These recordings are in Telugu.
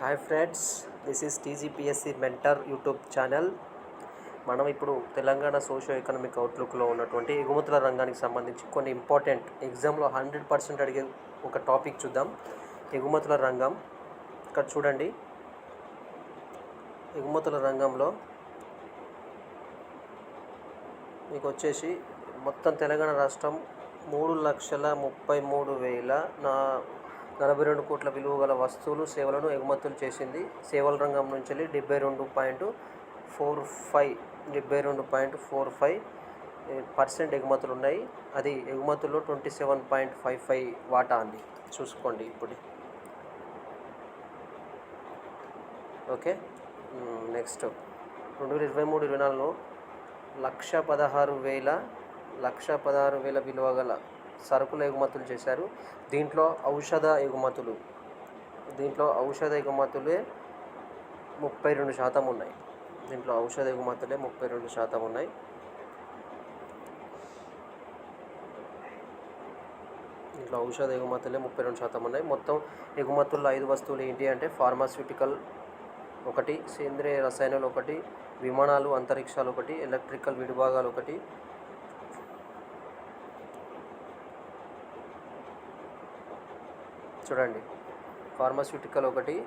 Hi friends this is TGPSC mentor YouTube channel మనం ఇప్పుడు తెలంగాణ సోషో ఎకనామిక్ అవుట్లుక్లో ఉన్నటువంటి ఎగుమతుల రంగానికి సంబంధించి కొన్ని ఇంపార్టెంట్ ఎగ్జామ్లో హండ్రెడ్ పర్సెంట్ అడిగే ఒక టాపిక్ చూద్దాం. ఎగుమతుల రంగం. ఇక్కడ చూడండి. ఎగుమతుల రంగంలో మీకు వచ్చేసి మొత్తం తెలంగాణ రాష్ట్రం మూడు లక్షల ముప్పై మూడు వేల నా నలభై రెండు కోట్ల విలువ గల వస్తువులు సేవలను ఎగుమతులు చేసింది సేవల రంగం నుంచి వెళ్ళి డెబ్బై రెండు పాయింట్ ఫోర్ ఫైవ్ డెబ్బై రెండు పాయింట్ ఫోర్ ఫైవ్ పర్సెంట్ ఎగుమతులు ఉన్నాయి అది ఎగుమతుల్లో twenty seven point five five వాటా అండి చూసుకోండి ఇప్పుడు. ఓకే. నెక్స్ట్. రెండు వేల ఇరవై మూడు ఇరవై నాలుగులో లక్ష పదహారు వేల లక్ష పదహారు వేల విలువ గల సరుకుల ఎగుమతులు చేశారు. దీంట్లో ఔషధ ఎగుమతులు దీంట్లో ఔషధ ఎగుమతులే ముప్పై రెండు శాతం ఉన్నాయి. దీంట్లో ఔషధ ఎగుమతులే ముప్పై రెండు శాతం ఉన్నాయి. దీంట్లో ఔషధ ఎగుమతులే ముప్పై రెండు శాతం ఉన్నాయి. మొత్తం ఎగుమతుల్లో ఐదు వస్తువులు ఏంటి అంటే ఫార్మాస్యూటికల్ ఒకటి సేంద్రియ రసాయనాలు ఒకటి విమానాలు అంతరిక్షాలు ఒకటి ఎలక్ట్రికల్ విడిభాగాలు ఒకటి చూడండి. ఫార్మాస్యూటికల్ ఒకటి.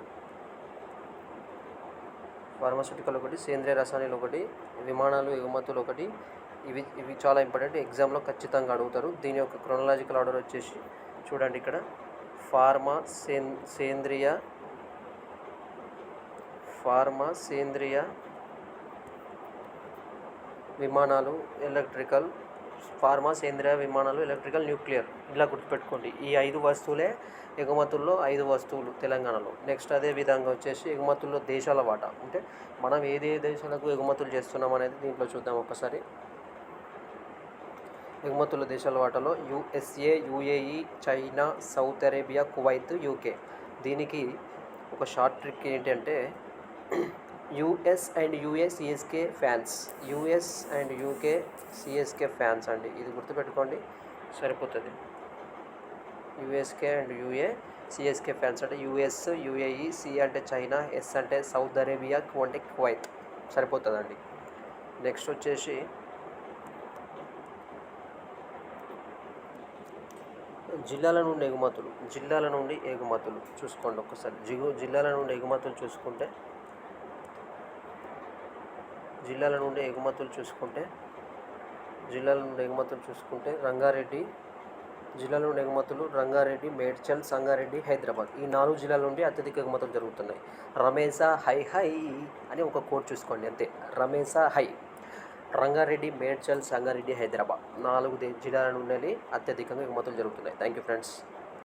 ఫార్మాస్యూటికల్ ఒకటి సేంద్రియ రసాయనాలు ఒకటి విమానాలు ఎగుమతులు ఒకటి. ఇవి ఇవి చాలా ఇంపార్టెంట్ ఎగ్జామ్లో ఖచ్చితంగా అడుగుతారు. దీని యొక్క క్రొనలాజికల్ ఆర్డర్ వచ్చేసి చూడండి ఇక్కడ. ఫార్మా సేన్ సేంద్రియ ఫార్మా సేంద్రియ విమానాలు ఎలక్ట్రికల్ ఫార్మా సేంద్రియ విమానాలు ఎలక్ట్రికల్ న్యూక్లియర్ ఇలా గుర్తుపెట్టుకోండి. ఈ ఐదు వస్తువులే ఎగుమతుల్లో ఐదు వస్తువులు తెలంగాణలో. నెక్స్ట్ అదే విధంగా వచ్చేసి ఎగుమతుల్లో దేశాల వాటా. అంటే మనం ఏదే దేశాలకు ఎగుమతులు చేస్తున్నాం అనేది దీంట్లో చూద్దాం ఒకసారి. ఎగుమతుల దేశాల వాటాలో USA UAE China south Arabia Kuwait UK. దీనికి ఒక షార్ట్ ట్రిక్ ఏంటంటే US and UA CSK fans. US and UK CSK fans అండి. ఇది గుర్తుపెట్టుకోండి. సరిపోతుంది. USK and UA CSK fans అంటే యుఎస్ యుఏఈ సి అంటే చైనా ఎస్ అంటే సౌత్ అరేబియా క్యూ అంటే కువైత్. సరిపోతుందండి. నెక్స్ట్ వచ్చేసి జిల్లాల నుండి ఎగుమతులు. జిల్లాల నుండి ఎగుమతులు. చూసుకోండి ఒక్కసారి. జిగు జిల్లాల నుండి ఎగుమతులు చూసుకుంటే జిల్లాల నుండి ఎగుమతులు చూసుకుంటే జిల్లాల నుండి ఎగుమతులు చూసుకుంటే రంగారెడ్డి జిల్లాల నుండి ఎగుమతులు రంగారెడ్డి మేడ్చల్ సంగారెడ్డి హైదరాబాద్ ఈ నాలుగు జిల్లాల నుండి అత్యధిక ఎగుమతులు జరుగుతున్నాయి. రమేసా హై హై అని ఒక కోడ్ చూసుకోండి అంతే. రమేసా హై రంగారెడ్డి మేడ్చల్ సంగారెడ్డి హైదరాబాద్ నాలుగు జిల్లాల నుండి అత్యధికంగా ఎగుమతులు జరుగుతున్నాయి. Thank you friends.